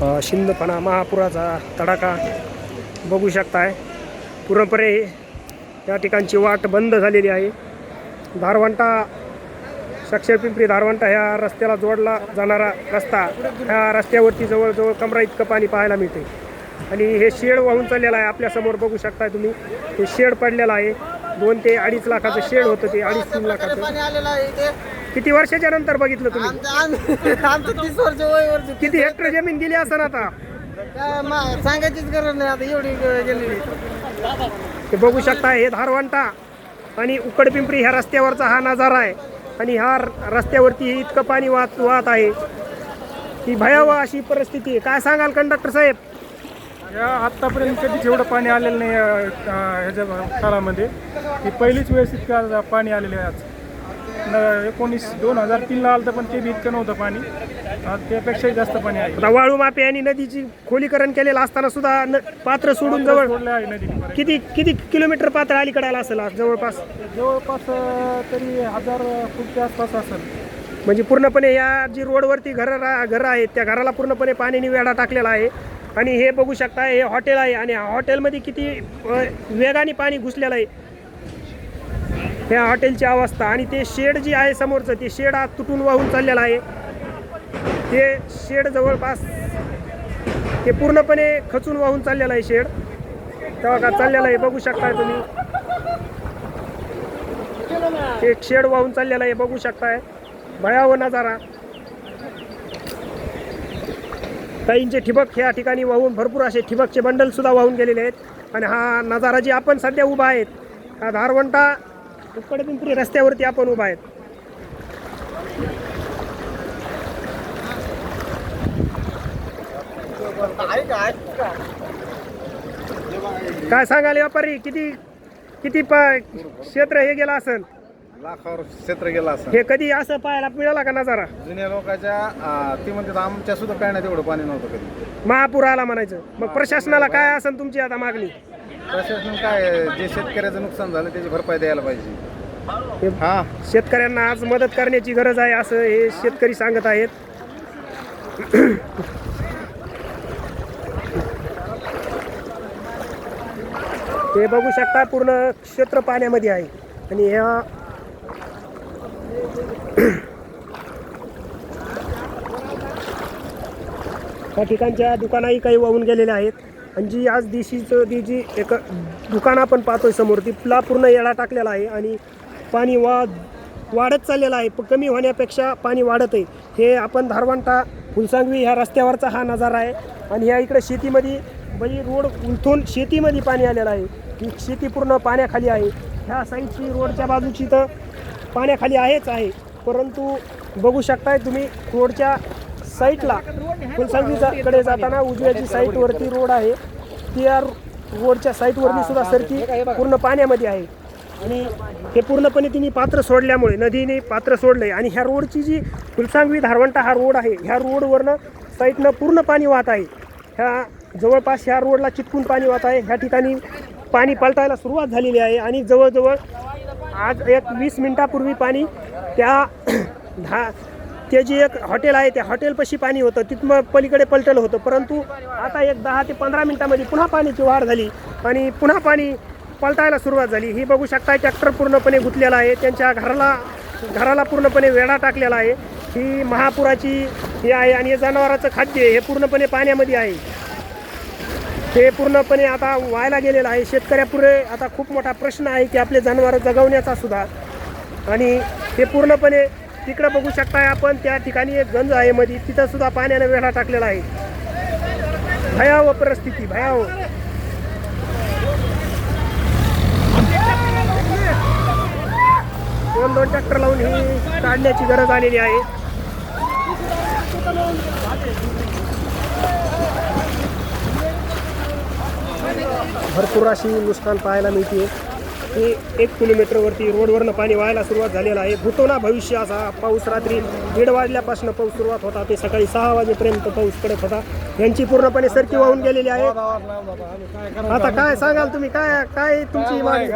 शिंदपणा महापुराचा तडाखा बघू शकताय. पूर्णपणे या ठिकाणची वाट बंद झालेली आहे. धारवंटा साक्षर पिंपरी धारवंटा ह्या रस्त्याला जोडला जाणारा रस्ता ह्या रस्त्यावरती जवळजवळ कमरा इतकं पाणी पाहायला मिळते आणि हे शेड वाहून चाललेलं आहे. आपल्यासमोर बघू शकताय तुम्ही. हे शेड पडलेलं आहे. दोन ते अडीच लाखाचं शेड होतं ते अडीच तीन लाखाचं. किती वर्षाच्या नंतर बघितलं तुम्ही? आमचं आम- आमचं तीस वर्ष वय वर्ष किती हेक्टर जमीन गेली असं आता? काय मा- सांगायचीच गरज नाही आता एवढी वेळ गेलेली. हे बघू शकता हे धारवंटा आणि उकडपिंपरी ह्या रस्त्यावरचा हा नजारा आहे. आणि ह्या र- रस्त्यावरती इतकं पाणी वाहत वाहत आहे. ही भयावह अशी परिस्थिती आहे. काय सांगाल कंडक्टर साहेब? या आत्तापर्यंत कधीच एवढं पाणी आलेलं नाही अं, अं, ह्याच्या काळामध्ये ही पहिलीच वेळेस इतकं पाणी आलेलं आहे आज. न- एकोणीस दोन हजार तीनला आलं पण ते बी इतकं नव्हतं पाणी. त्यापेक्षाही जास्त पाणी आहे. आता वाळू मापे आणि नदीची खोलीकरण केलेलं असताना सुद्धा न- पात्र सोडून जवळ सोडलं आहे नदीपर्यंत. किती किती किलोमीटर पात्र अलीकडे आलं असेल आज? जवळपास? जवळपास अं, तरी हजार फूटच्या आसपास असेल. म्हणजे पूर्णपणे या जी रोडवरती घरं घरं आहेत त्या घराला पूर्णपणे पाण्याने वेढा टाकलेला आहे. आणि हे बघू शकता हे हॉटेल आहे. आणि हॉटेलमध्ये किती अ, वेगाने पाणी घुसलेलं आहे. ह्या हॉटेलची अवस्था आणि ते शेड जे आहे समोरचं ते शेड आज तुटून वाहून चाललेलं आहे. ते शेड जवळपास ते पूर्णपणे खचून वाहून चाललेलं आहे शेड. तेव्हा का चाललेलं आहे बघू शकताय तुम्ही. ते एक शेड वाहून चाललेलं आहे बघू शकताय. भयावह नजारा. काहींचे ठिबक ह्या ठिकाणी वाहून भरपूर असे ठिबकचे बंडल सुद्धा वाहून गेलेले आहेत. आणि हा नजारा जी आपण सध्या उभा आहेत हा धारवंटा उक्कड पिंपरी रस्त्यावरती आपण उभा आहेत. काय सांगाल व्यापारी? किती किती प क्षेत्र हे गेलं असेल? लाखावर क्षेत्र गेला असं हे कधी असं पाहायला मिळाला का नजारा? जुन्या लोकांच्या ती म्हणतात आमच्या सुद्धा काय नाही तेवढं पाणी नव्हतं कधी. महापूर आला म्हणायचं. मग प्रशासनाला काय असेल तुमची आता मागणी? प्रशासन काय जे शेतकऱ्याचं नुकसान झालं त्याची भरपाई द्यायला पाहिजे. हे हा? शेतकऱ्यांना आज मदत करण्याची गरज आहे असं हे शेतकरी सांगत आहेत. हे बघू शकता पूर्ण क्षेत्र पाण्यामध्ये आहे. आणि ह्या त्या ठिकाणच्या दुकानाही काही वाहून गेलेल्या आहेत. आणि जी आज दिशीचं ती जी एक दुकान आपण पाहतोय समोर ती प्ला पूर्ण येळा टाकलेला आहे आणि पाणी वा वाढत चाललेलं आहे. प- कमी होण्यापेक्षा पाणी वाढत आहे. हे आपण धारवंटा फुलसांगवी ह्या रस्त्यावरचा हा नजारा आहे. आणि ह्या इकडे शेतीमध्ये म्हणजे रोड उलथून शेतीमध्ये पाणी आलेलं आहे. ही शेती पूर्ण पाण्याखाली आहे. ह्या साईडची रोडच्या बाजूची तर पाण्याखाली आहेच आहे. परंतु बघू शकताय तुम्ही रोडच्या साईटला. फुलसांगवीचा जाताना जाताना उजव्याची साईटवरती रोड आहे. ती या रोडच्या साईटवरती सुद्धा सरकी पूर्ण पाण्यामध्ये आहे. आणि हे पूर्णपणे तिने पात्र सोडल्यामुळे नदीने पात्र सोडलंय आणि ह्या रोडची जी फुलसांगवी धारवंटा हा रोड आहे ह्या रोडवरनं साईटनं पूर्ण पाणी वाहत आहे. ह्या जवळपास ह्या रोडला चिटकून पाणी वाहत आहे. ह्या ठिकाणी पाणी पलटायला सुरुवात झालेली आहे. आणि जवळजवळ आज एक वीस मिनटापूर्वी पाणी त्या धा ते जे एक हॉटेल आहे त्या हॉटेलपाशी पाणी होतं. तिथं पलीकडे पलटलं होतं. परंतु आता एक दहा ते पंधरा मिनिटामध्ये पुन्हा पाण्याची वाढ झाली आणि पुन्हा पाणी पलटायला सुरुवात झाली. ही बघू शकता ट्रॅक्टर पूर्णपणे गुंतलेला आहे. त्यांच्या घराला घराला पूर्णपणे वेढा टाकलेला आहे. ही महापुराची हे आहे आणि हे जनावराचं खाद्य हे पूर्णपणे पाण्यामध्ये आहे. ते पूर्णपणे आता व्हायला गेलेलं आहे. शेतकऱ्यापुढे आता खूप मोठा प्रश्न आहे की आपले जनावरं जगवण्याचा सुद्धा. आणि हे पूर्णपणे तिकडं बघू शकताय आपण त्या ठिकाणी एक गंज आहे मध्ये तिथं सुद्धा पाण्याने वेढा टाकलेला आहे. भयावह परिस्थिती भयावह. दोन दोन ट्रॅक्टर लावून ही काढण्याची गरज आलेली आहे. भरपूर अशी नुकसान पाहायला मिळते. हे एक किलोमीटरवरती रोडवरनं पाणी व्हायला सुरुवात झालेलं आहे. भूतोना भविष्य असा पाऊस रात्री दीड वाजल्यापासून पाऊस सुरुवात होता. ते सकाळी सहा वाजेपर्यंत पाऊस पडत होता. यांची पूर्णपणे सरकी वाहून गेलेली आहे. आता काय सांगाल तुम्ही? काय काय तुमची मागणी?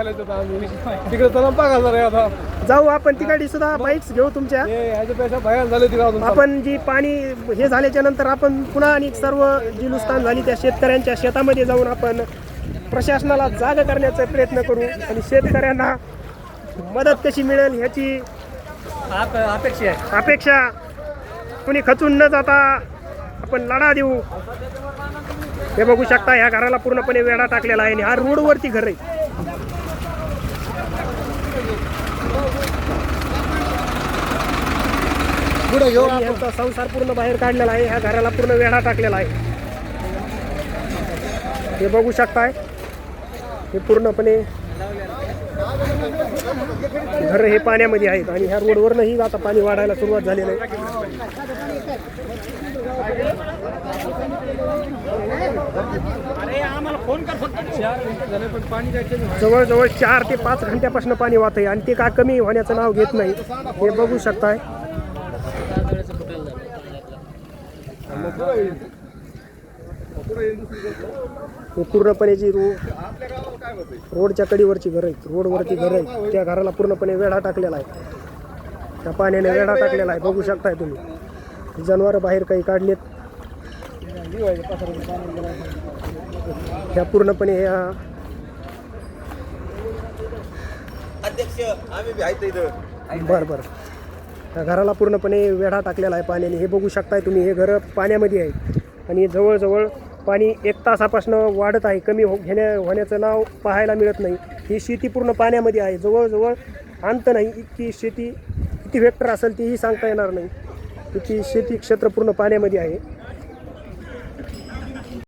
जाऊ आपण तिकडे सुद्धा बाईक्स घेऊ तुमच्या. आपण जी पाणी हे झाल्याच्यानंतर आपण पुन्हा आणि सर्व जी नुकसान झाली त्या शेतकऱ्यांच्या शेतामध्ये जाऊन आपण प्रशासनाला जाग करण्याचा प्रयत्न करू आणि शेतकऱ्यांना मदत कशी मिळेल ह्याची अपेक्षा आहे. अपेक्षा कुणी खचून न जाता आपण लढा देऊ. हे बघू शकता ह्या घराला पूर्णपणे वेढा टाकलेला आहे आणि हा रोडवरती घर आहे. पुढे घेऊ आणि यांचा संसार पूर्ण बाहेर काढलेला आहे ह्या घराला पूर्ण वेढा टाकलेला आहे. हे बघू शकताय. हे पूर्णपणे घर हे पाण्यामध्ये आहेत आणि ह्या रोडवरनंही आता पाणी वाढायला सुरुवात झालेलं आहे. जवळजवळ चार ते पाच घंट्यापासून पाणी वाहत आहे आणि ते का कमी होण्याचं नाव घेत नाही हे बघू शकताय. हे पूर्णपणे जी रो रोडच्या कडीवरची घर आहेत. रोडवरती घर आहे त्या घराला पूर्णपणे वेढा टाकलेला आहे. त्या पाण्याने वेढा टाकलेला आहे. बघू शकताय तुम्ही. जनावरं बाहेर काही काढलेत. ह्या पूर्णपणे ह्या बरं बरं. त्या घराला पूर्णपणे वेढा टाकलेला आहे पाण्याने. हे बघू शकताय तुम्ही. हे घरं पाण्यामध्ये आहे आणि जवळजवळ पाणी एक तासापासून वाढत आहे. कमी हो घेण्या होण्याचं नाव पाहायला मिळत नाही. ही शेती पूर्ण पाण्यामध्ये आहे. जवळजवळ अंत नाही. इतकी शेती किती हेक्टर असेल तीही सांगता येणार नाही. इतकी शेती क्षेत्र पूर्ण पाण्यामध्ये आहे.